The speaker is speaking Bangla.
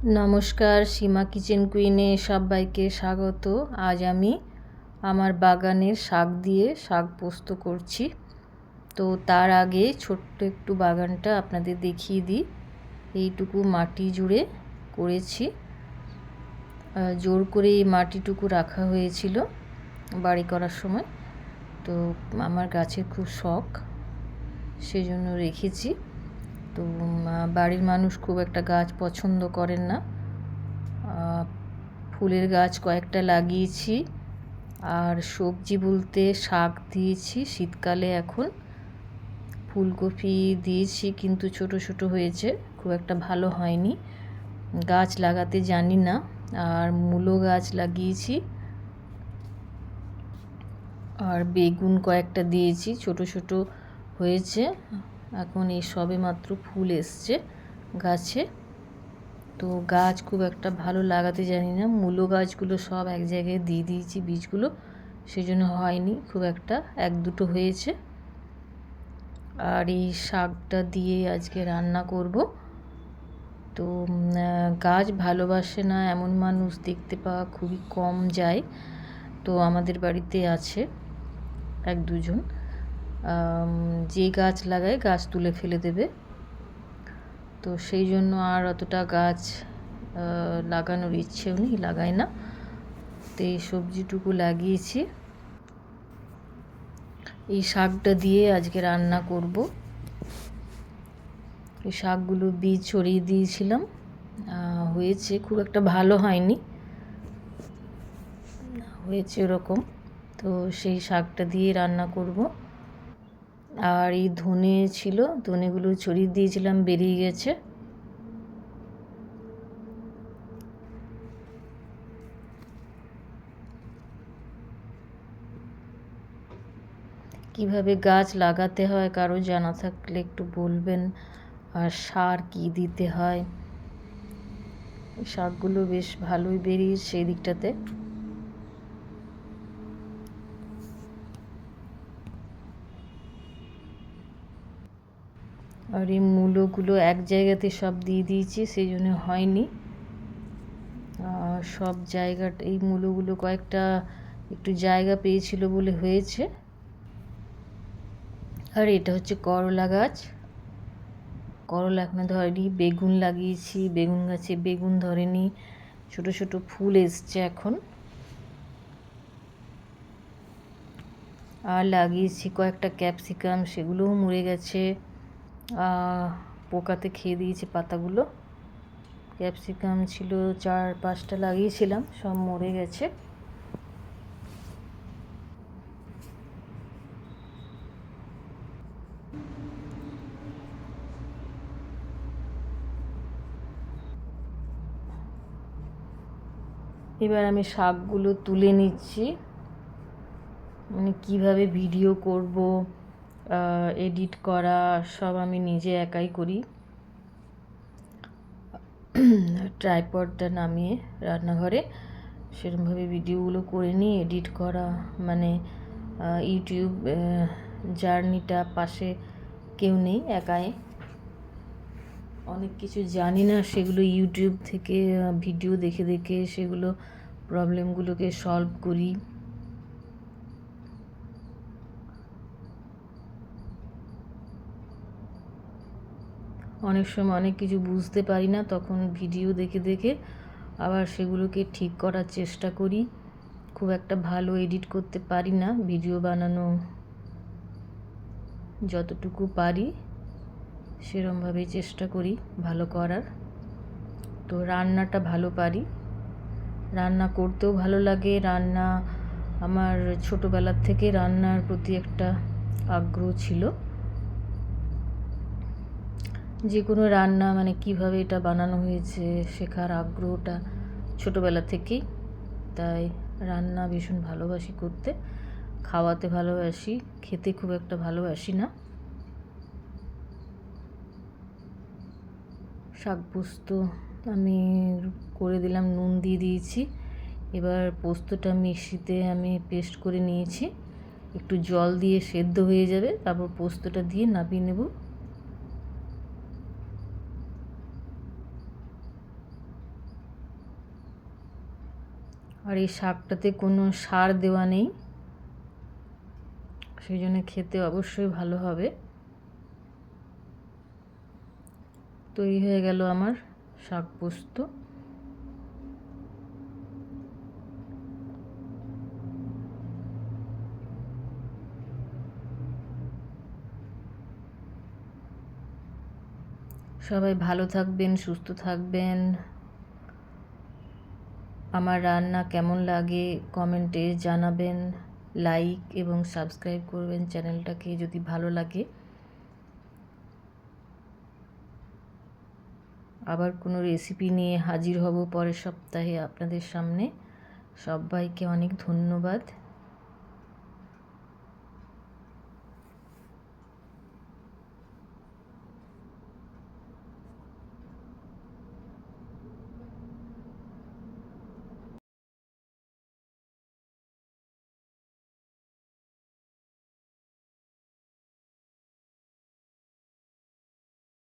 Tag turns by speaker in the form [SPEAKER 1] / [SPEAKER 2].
[SPEAKER 1] নমস্কার, সীমা কিচেন কুইনে সবাইকে স্বাগত। আজ আমি আমার বাগানের শাক দিয়ে শাক পোস্ত করছি। তো তার আগে ছোট্ট একটু বাগানটা আপনাদের দেখিয়ে দিই। এইটুকু মাটি জুড়ে করেছি। জোর করে এই মাটিটুকু রাখা হয়েছিল বাড়ি করার সময়। তো আমার গাছের খুব শখ, সেজন্য রেখেছি। তো বাড়ির মানুষ খুব একটা গাছ পছন্দ করেন না। ফুলের গাছ কয়েকটা লাগিয়েছি, আর সবজি বলতে শাক দিয়েছি শীতকালে এখন। ফুলকপি দিয়েছি কিন্তু ছোট ছোট হয়েছে, খুব একটা ভালো হয়নি। গাছ লাগাতে জানি না, আর মূলো গাছ লাগিয়েছি। আর বেগুন কয়েকটা দিয়েছি, ছোট ছোট হয়েছে। এখন এই সবে মাত্র ফুল এসছে গাছে। তো গাছ খুব একটা ভালো লাগাতে জানি না। মূলো গাছগুলো সব এক জায়গায় দিয়ে দিয়েছি বীজগুলো সেই জন্য হয়নি, খুব একটা। এক দুটো হয়েছে। আর এই শাকটা দিয়ে আজকে রান্না করব। তো গাছ ভালোবাসে না এমন মানুষ দেখতে পাওয়া খুবই কম যায়। তো আমাদের বাড়িতে আছে এক দুজন। যে গাছ লাগায় গাছ তুলে ফেলে দেবে। তো সেই জন্য আর অতটা গাছ লাগানোর ইচ্ছেও নেই, লাগাই না। তো এই সবজিটুকু লাগিয়েছি। এই শাকটা দিয়ে আজকে রান্না করব। এই শাকগুলো বীজ ছড়িয়ে দিয়েছিলাম। হয়েছে, খুব একটা ভালো হয়নি। হয়েছে ওরকম। তো সেই শাকটা দিয়ে রান্না করব। আর এই ধনে ছিল, ধনেগুলো ছড়িয়ে দিয়েছিলাম, বেরিয়ে গেছে। কীভাবে গাছ লাগাতে হয় কারও জানা থাকলে একটু বলবেন, আর সার কি দিতে হয়? শাকগুলো বেশ ভালোই বেরিয়েছে সেই দিকটাতে। আর এই মূলোগুলো এক জায়গাতে সব দিয়ে দিয়েছি, সেই জন্য হয়নি। সব জায়গাটা, এই মূলোগুলো কয়েকটা একটু জায়গা পেয়েছিল বলে হয়েছে। আর এটা হচ্ছে করলা গাছ। করলা এখনও ধরেনি, বেগুন লাগিয়েছি, বেগুন গাছে বেগুন ধরেনি, ছোট ছোট ফুল এসছে এখন। আর লাগিয়েছি কয়েকটা ক্যাপসিকাম, সেগুলোও মরে গেছে। পোকাতে খেয়ে দিয়েছে পাতাগুলো। ক্যাপসিকাম ছিল, চার পাঁচটা লাগিয়েছিলাম, সব মরে গেছে। এবার আমি শাকগুলো তুলে নিচ্ছি। মানে কীভাবে ভিডিও করব? এডিট করা সব আমি নিজে একাই করি। ট্রাইপডটা নামিয়ে রান্নাঘরে সেরকমভাবে ভিডিওগুলো করে নিই এডিট করা মানে ইউটিউব জার্নিটা পাশে কেউ নেই একাই। অনেক কিছু জানি না, সেগুলো ইউটিউব থেকে ভিডিও দেখে দেখে সেগুলো প্রবলেমগুলোকে সলভ করি। অনেক সময় অনেক কিছু বুঝতে পারি না, তখন ভিডিও দেখে দেখে আবার সেগুলোকে ঠিক করার চেষ্টা করি। খুব একটা ভালো এডিট করতে পারি না, ভিডিও বানানো যতটুকু পারি সেরমভাবেই চেষ্টা করি ভালো করার। তো রান্নাটা ভালো পারি। রান্না করতেও ভালো লাগে, রান্না আমার ছোটোবেলার থেকে রান্নার প্রতি একটা আগ্রহ ছিল। যে কোনো রান্না মানে কীভাবে এটা বানানো হয়েছে, শেখার আগ্রহটা ছোটোবেলা থেকেই। তাই রান্না ভীষণ ভালোবাসি করতে। খাওয়াতে ভালোবাসি, খেতে খুব একটা ভালোবাসি না। শাক পোস্ত আমি করে দিলাম, নুন দিয়ে দিয়েছি। এবার পোস্তটা মিক্সিতে আমি পেস্ট করে নিয়েছি। একটু জল দিয়ে সেদ্ধ হয়ে যাবে, তারপর পোস্তটা দিয়ে নাপিয়ে নেব। আর এই শাকটাতে কোনো সার দেওয়া নেই। সেই জন্য খেতে অবশ্যই ভালো হবে। তৈরি হয়ে গেল আমার শাক পোস্ত। সবাই ভালো থাকবেন, সুস্থ থাকবেন। আমার রান্না কেমন লাগে কমেন্টে জানাবেন, লাইক এবং সাবস্ক্রাইব করবেন চ্যানেলটাকে যদি ভালো লাগে। আবার কোনো রেসিপি নিয়ে হাজির হব পরের সপ্তাহে আপনাদের সামনে। সবাইকে অনেক ধন্যবাদ।